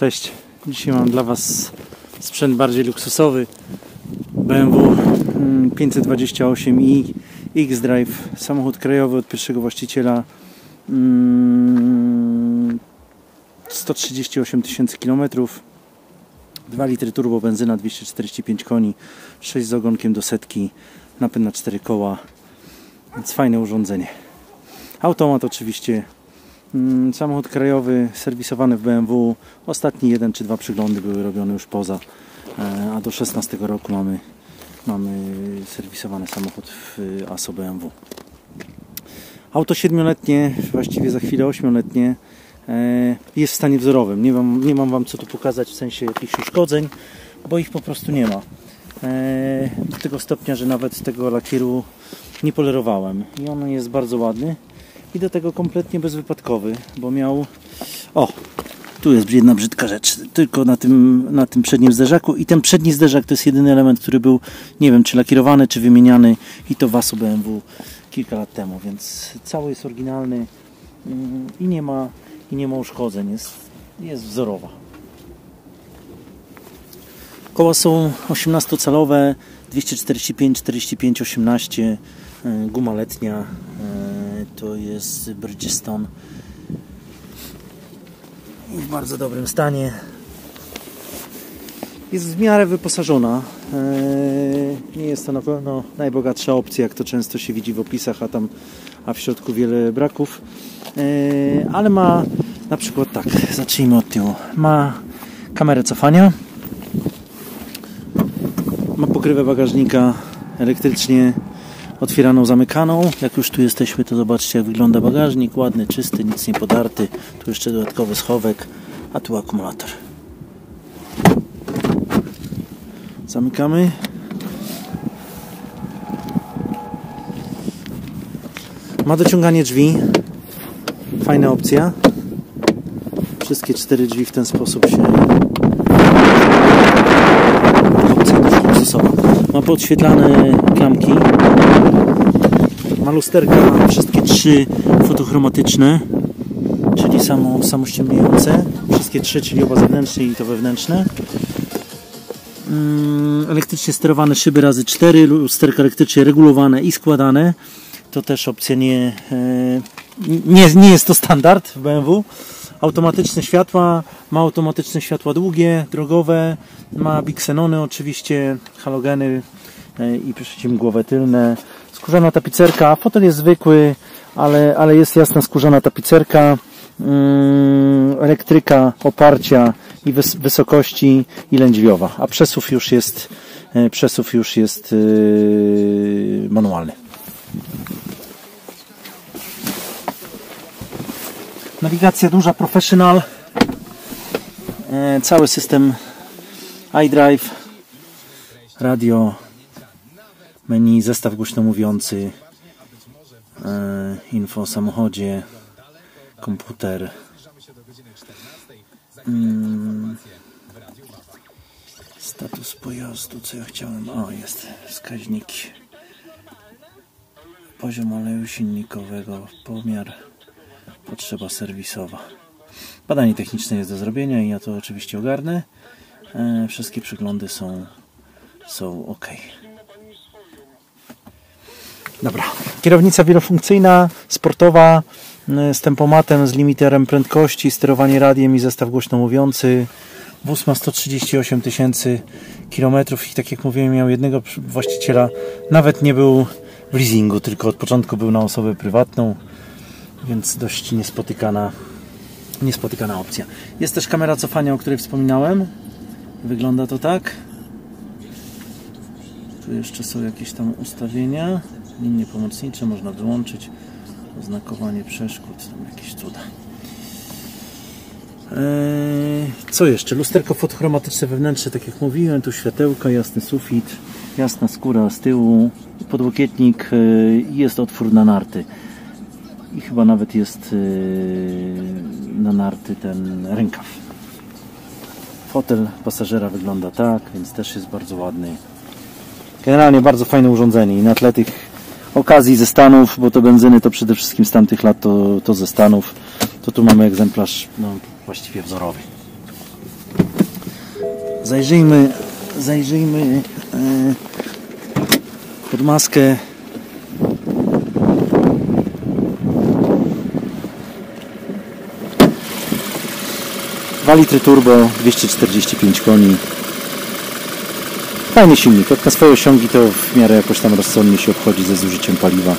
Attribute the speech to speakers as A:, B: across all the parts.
A: Cześć, dzisiaj mam dla Was sprzęt bardziej luksusowy. BMW 528i X-Drive. Samochód krajowy od pierwszego właściciela. 138 tysięcy kilometrów. 2 litry turbo benzyna 245 koni. 6 z ogonkiem do setki. Napęd na 4 koła. Więc fajne urządzenie. Automat oczywiście Mm, Samochód krajowy, serwisowany w BMW. Ostatni jeden czy dwa przyglądy były robione już poza, e, a do 16 roku mamy, mamy serwisowany samochód w ASO BMW. Auto 7-letnie, właściwie za chwilę 8-letnie, e, jest w stanie wzorowym. Nie mam, nie mam Wam co tu pokazać w sensie jakichś uszkodzeń, bo ich po prostu nie ma. E, do tego stopnia, że nawet tego lakieru nie polerowałem. I on jest bardzo ładny i do tego kompletnie bezwypadkowy, bo miał o, tu jest jedna brzydka rzecz, tylko na tym, na tym przednim zderzaku. I ten przedni zderzak to jest jedyny element, który był, nie wiem, czy lakierowany, czy wymieniany. I to w ASO BMW kilka lat temu, więc cały jest oryginalny. Mm, i nie ma, i nie ma uszkodzeń, jest, jest wzorowa. Koła są 18-calowe, 245, 45, 18, guma letnia, to jest Bridgestone w bardzo dobrym stanie. Jest w miarę wyposażona. Nie jest to na pewno najbogatsza opcja jak to często się widzi w opisach a tam a w środku wiele braków. Ale ma na przykład tak zacznijmy od tyłu. Ma kamerę cofania. Ma pokrywę bagażnika elektrycznie otwieraną, zamykaną. Jak już tu jesteśmy, to zobaczcie jak wygląda bagażnik. Ładny, czysty, nic nie podarty. Tu jeszcze dodatkowy schowek, a tu akumulator. Zamykamy. Ma dociąganie drzwi. Fajna opcja. Wszystkie cztery drzwi w ten sposób się. Ma podświetlane klamki ma lusterka wszystkie trzy fotochromatyczne czyli samo, samościemniające. Wszystkie trzy, czyli oba zewnętrzne i to wewnętrzne. Mm, elektrycznie sterowane szyby razy 4 lusterka elektrycznie regulowane i składane. To też opcja nie, e, nie, nie jest to standard w BMW automatyczne światła, ma automatyczne światła długie, drogowe, ma biksenony oczywiście, halogeny e, i przeciwmgłowe tylne, skórzana tapicerka, fotel jest zwykły, ale, ale jest jasna skórzana tapicerka, mm, elektryka, oparcia i wys wysokości i lędźwiowa, a przesuw już jest e, przesuw już jest yy, manualny. Nawigacja duża, professional. E, cały system iDrive, radio, menu, zestaw głośno mówiący, e, info o samochodzie, komputer. Mm. Status pojazdu, co ja chciałem? O, jest wskaźnik. Poziom oleju silnikowego, pomiar, potrzeba serwisowa. Badanie techniczne jest do zrobienia i ja to oczywiście ogarnę. E, wszystkie przeglądy są, są ok. Dobra. Kierownica wielofunkcyjna, sportowa, z tempomatem, z limiterem prędkości, sterowanie radiem i zestaw głośno mówiący. Wóz ma 138 tysięcy kilometrów i tak jak mówiłem miał jednego właściciela. Nawet nie był w leasingu, tylko od początku był na osobę prywatną, więc dość niespotykana, niespotykana opcja. Jest też kamera cofania, o której wspominałem. Wygląda to tak. Tu jeszcze są jakieś tam ustawienia linie pomocnicze można wyłączyć oznakowanie przeszkód, tam jakieś cuda eee, co jeszcze? Lusterko fotochromatyczne wewnętrzne, tak jak mówiłem, tu światełka, jasny sufit, jasna skóra z tyłu, podłokietnik i jest otwór na narty. I chyba nawet jest eee, na narty ten rękaw. Fotel pasażera wygląda tak, więc też jest bardzo ładny. Generalnie bardzo fajne urządzenie i na tle tych okazji ze Stanów, bo to benzyny to przede wszystkim z tamtych lat to, to ze Stanów, to tu mamy egzemplarz no, właściwie wzorowy. Zajrzyjmy, zajrzyjmy e, pod maskę. Dwa litry turbo, 245 koni. Fajny silnik, jak na swoje osiągi to w miarę jakoś tam rozsądnie się obchodzi ze zużyciem paliwa.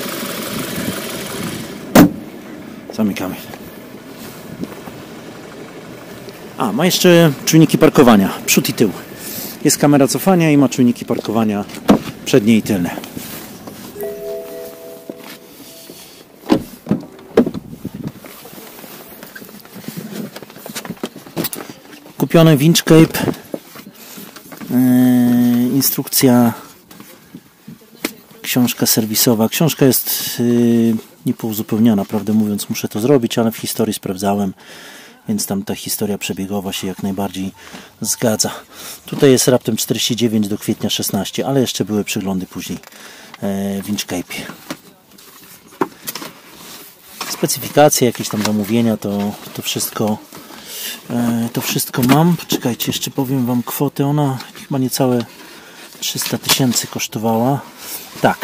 A: Zamykamy. A, ma jeszcze czujniki parkowania, przód i tył. Jest kamera cofania i ma czujniki parkowania przednie i tylne. Kupiony Winchcape. Yy, instrukcja. Książka serwisowa. Książka jest yy, niepouzupełniona, prawdę mówiąc, muszę to zrobić, ale w historii sprawdzałem więc tam ta historia przebiegowa się jak najbardziej zgadza. Tutaj jest raptem 49 do kwietnia 16, ale jeszcze były przyglądy później e, w Inchcape. Specyfikacje, jakieś tam zamówienia, to, to wszystko to wszystko mam. Poczekajcie, jeszcze powiem Wam kwotę. Ona chyba niecałe 300 tysięcy kosztowała. Tak,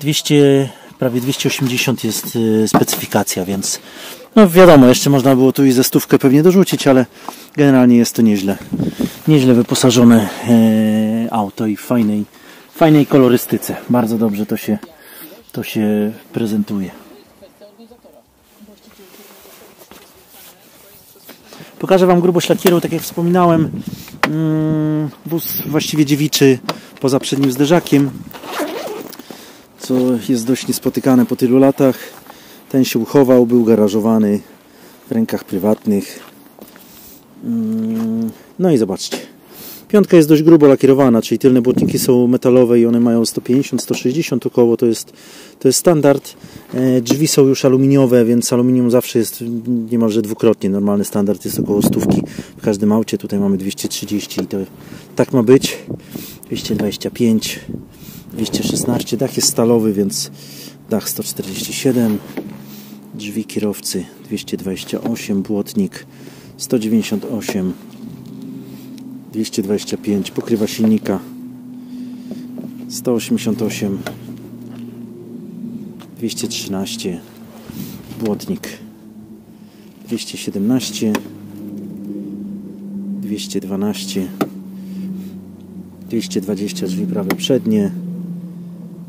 A: 200, prawie 280 jest e, specyfikacja, więc no wiadomo, jeszcze można było tu i ze stówkę pewnie dorzucić, ale generalnie jest to nieźle, nieźle wyposażone e, auto i w fajnej, fajnej kolorystyce. Bardzo dobrze to się, to się prezentuje. Pokażę Wam grubość lakieru, tak jak wspominałem. Mm, wóz właściwie dziewiczy poza przednim zderzakiem, co jest dość niespotykane po tylu latach. Ten się uchował, był garażowany w rękach prywatnych. Mm, no i zobaczcie. Piątka jest dość grubo lakierowana, czyli tylne błotniki są metalowe i one mają 150-160 około, to jest, to jest standard. E, drzwi są już aluminiowe, więc aluminium zawsze jest niemalże dwukrotnie. Normalny standard jest około stówki w każdym aucie. Tutaj mamy 230 i to tak ma być. 225, 216. Dach jest stalowy, więc dach 147 drzwi kierowcy 228, błotnik 198, 225, pokrywa silnika 188, 213, błotnik 217, 212, 220 drzwi prawe przednie,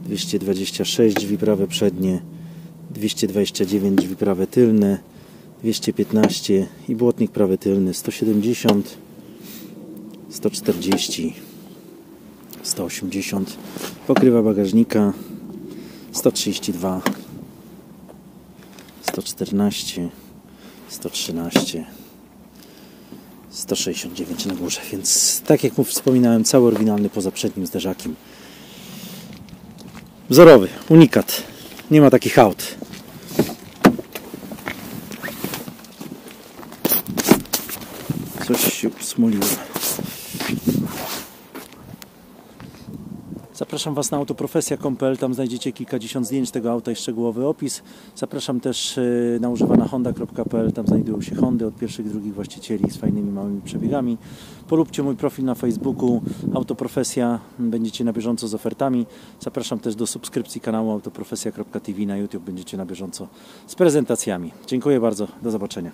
A: 226 drzwi prawe przednie, 229 drzwi prawe tylne, 215 i błotnik prawy tylny 170, 140, 180, pokrywa bagażnika 132, 114, 113, 169 na górze, więc tak jak wspominałem, cały oryginalny poza przednim zderzakiem. Wzorowy, unikat. Nie ma takich aut. Coś się usmoliło. Zapraszam Was na autoprofesja.pl, tam znajdziecie kilkadziesiąt zdjęć tego auta i szczegółowy opis. Zapraszam też y, na używanahonda.pl, tam znajdują się Hondy od pierwszych, drugich właścicieli z fajnymi małymi przebiegami. Polubcie mój profil na Facebooku Autoprofesja, będziecie na bieżąco z ofertami. Zapraszam też do subskrypcji kanału autoprofesja.tv na YouTube, będziecie na bieżąco z prezentacjami. Dziękuję bardzo, do zobaczenia.